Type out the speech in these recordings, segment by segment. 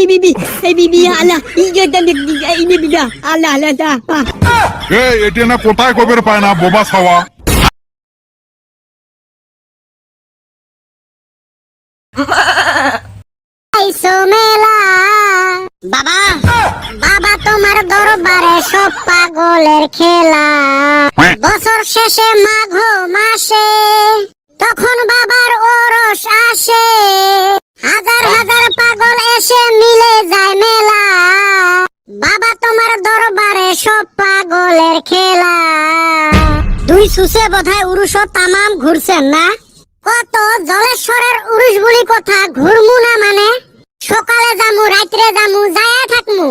এই বিবি এই বিবি আলা ইজটা এই বিবি আলা আলা দা এই এটি না কোথায় কবের পায় না বোবা ছাওয়া বাবা বাবা তোমার দরবারে সব পাগলের খেলা। বছর শেষে মাঘ মাসে তখন বাবার ওরস আসে। সুসে বোধহয় উরুষ তামাম ঘুরছেন না? কত জলেশ্বরের উরুষ বলি কথা ঘুরমু না মানে? সকালে যামু রাত্রে যামু যায়া থাকমু।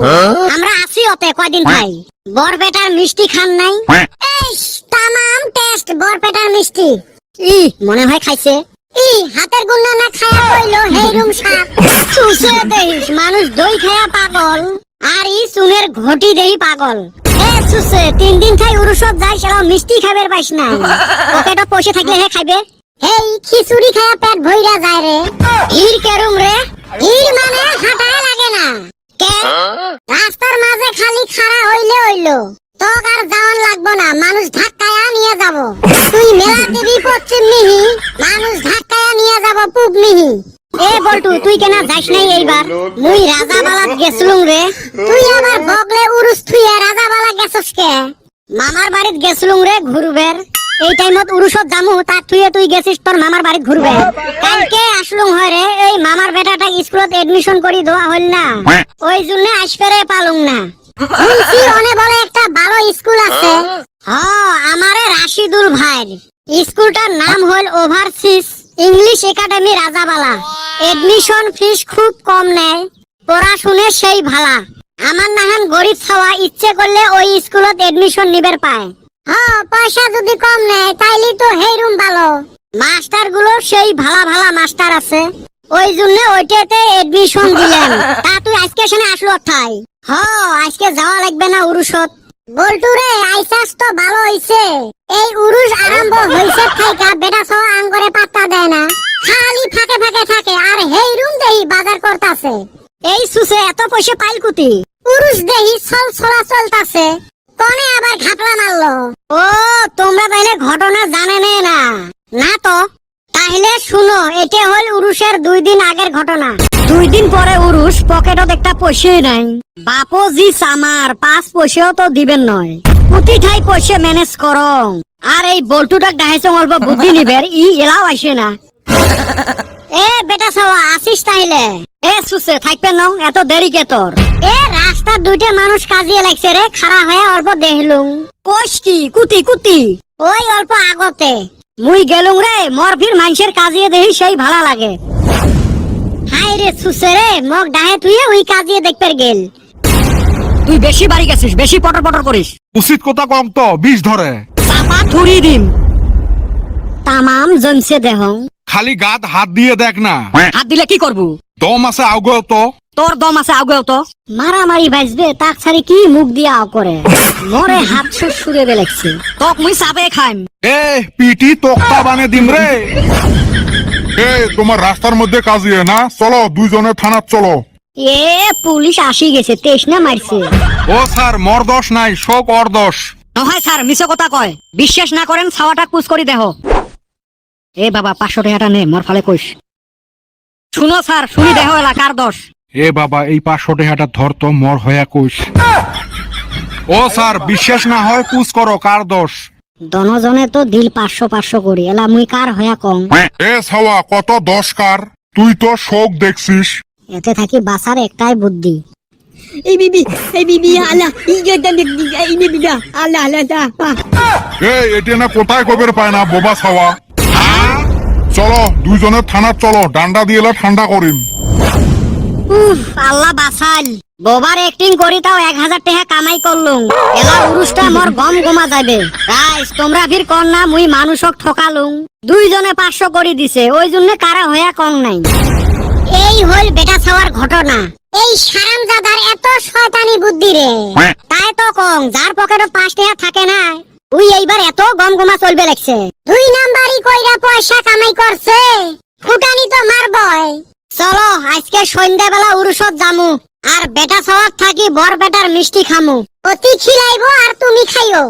আমরা আছি ওতে কয়দিন ভাই? বরপেটার মিষ্টি খান নাই? এই তামাম টেস্ট বরপেটার মিষ্টি। ই মনে হয় খাইছে। ই হাতের গুন্না না খায়া কইলো হেই রুম সাপ। চুষে দেহিস মানুষ দই খায়া পাগল আর ই সুনের ঘটি দেহি পাগল। এ সুসে তিন দিন খাই উরুসব যাই সেটা মিষ্টি খাবার পাইস না। পকেটত পয়সা থাকলে হে খাইবে। এই খিচুড়ি খায়া পেট ভইরা যায় রে। হির কেরুম রে। হির মানে হাঁটায় লাগে না। রাস্তার মাঝে খালি খাড়া হইলে হইল। তোক আর যাওয়ান লাগবো না, মানুষ ধাক্কায়া নিয়ে যাব। তুই মেলা দেবী পশ্চিম মিহি, মানুষ ধাক্কায়া নিয়ে যাব পূব মিহি। এ বল্টু, তুই কেনা যাস নাই এইবার? মুই রাজাবালাত গেছলুম রে। তুই বগলে উরুস থুইয়া রাজাবালা গেছস কে? মামার বাড়িত রে ঘুরবের এই টাইমত উরুসত তাক থুয়ে তুই গেছিস তোর মামার বাড়িত ঘুরবে কালকে আসলুম হয় রে এই মামার বেটাটা স্কুলত এডমিশন করি দেওয়া হল না। ওই জন্য আসপেরে পালুম না। অনে বলে একটা ভালো স্কুল আছে। হ আমারে রাশিদুল ভাইর স্কুলটার নাম হল overseas English academy Rajabala admission fees খুব কম নেয়। পড়াশুনে সেই ভালা। আমার নাহান গরিব ছাওয়া ইচ্ছে করলে ওই স্কুলত এডমিশন নিবের পায়। হ্যাঁ পয়সা যদি কম নেয়, তাইলে তো হেই রুম ভালো। মাস্টারগুলো সেই ভালা ভালা মাস্টার আছে। ওই জন্য ওইটাতে এডমিশন দিলেন। তা তুই আজকে সেনে আসলো ঠাই হ আজকে যাওয়া লাগবে না উরুষত। বল্টু রে, আইসাস তো ভালো হইছে। এই উরুষ আরম্ভ হইছে থাইকা বেটা সহ এই সুসে, এত পয়সা পাইল কুতি পুরুষ দেহি চল চলা চলতাছে কনে আবার ঘাপলা মারলো। ও, তোমরা তাইলে ঘটনা জানে নে না। না তো তাহলে শুনো, এটা হল উরুষের দুই দিন আগের ঘটনা। দুই দিন পরে উরুষ পকেটত একটা পয়সাই নাই। বাপো জি সামার পাঁচ পয়সাও তো দিবেন নয়। প্রতি ঠাই পয়সা ম্যানেজ করো? আর এই বল্টুটাক ডাহাইছে অল্প বুদ্ধি নিবের, ই এলাও আসে না। এ, বেটা সাওয়া আসিস তাইলে। এ সুসে থাকবে নং এত দেরি কে তোর? এ রাস্তার দুইটা মানুষ কাজিয়ে লাগছে রে খাড়া হয়ে অল্প দেখলুম কোষ কি কুতি কুতি? ওই অল্প আগতে। মুই গেলুম রে মর ফির মানুষের কাজিয়ে দেহি সেই ভালো লাগে। হাই রে সুসে রে মগ ডাহে তুই ওই কাজিয়ে দেখতে গেল। তুই বেশি বাড়ি গেছিস বেশি পটর পটর করিস। উচিত কথা কম তো বিষ ধরে। চাপা থুরি দিম। তামাম জমছে দেহ। খালি গাত হাত দিয়ে দেখ না। হাত দিলে কি করবু? দম আছে আউগো তো। তোর দম আছে আগেও তো। মারামারি বাজবে তাক ছাড়ি কি মুখ দিয়া আও করে? মরে হাত সুরে বেলেগছে। তক মুই চাপে খাইম। এ পিটি তোক্তা বানে দিম রে। এ তোমার রাস্তার মধ্যে কাজিয়ে না? চলো দুইজনে থানাত চলো। এ পুলিশ আসি গেছে তেষ্ণা মারছে। ও স্যার মর দোষ নাই শোক অর দোষ নহয় স্যার মিছে কথা কয়। বিশ্বাস না করেন ছাওয়াটা কুচ করি দেহ। এ বাবা পাঁচশো টাকাটা নে মোর ফালে কইস। শুনো স্যার শুনি দেহ এলাকার দোষ এ বাবা এই পাঁচশো টাকাটা ধর তো মর হইয়া কইস ও স্যার বিশ্বাস না হয় পুষ করো কার দোষ দনজনে তো দিল পাঁচশো পাঁচশো করি এলা মুই কার হয়া কম এ ছাওয়া কত দশ কার তুই তো শোক দেখছিস এতে থাকি বাসার একটাই বুদ্ধি এই বিবি এই বিবি আলা ইজটা এই বিবি আলা আলা দা এ এটি না কোথায় কবের পায় না বোবা ছাওয়া চলো দুইজনে থানাত চলো ডান্ডা দিয়ে ঠান্ডা করিম। উফ আল্লাহ বাসাল বোবার অ্যাক্টিং করি তাও এক হাজার টাকা কামাই করলুম। এলা উরুসটা মোর গম গমা যাবে রাইস তোমরা ফির কর না মুই মানুষক ঠকালুম। দুইজনে পাঁচশো করে দিছে ওই জন্য কারা হয়া কম নাই। এই হল বেটা ছাওয়ার ঘটনা। এই সারাম দাদার এত শয়তানি বুদ্ধি রে। তাই তো কম যার পকেটে পাঁচ টাকা থাকে না। উই এইবার এত গম গমা চলবে লাগছে। দুই নাম্বারই কইরা পয়সা কামাই করছে। ফুটানি তো মারবই। চলো, আজকে সন্ধ্যাবেলা উরুষত জামু আর বেটা সওয়ার থাকি বর বেটার মিষ্টি খামু। অতি খিলাইবো আর তুমি খাইও।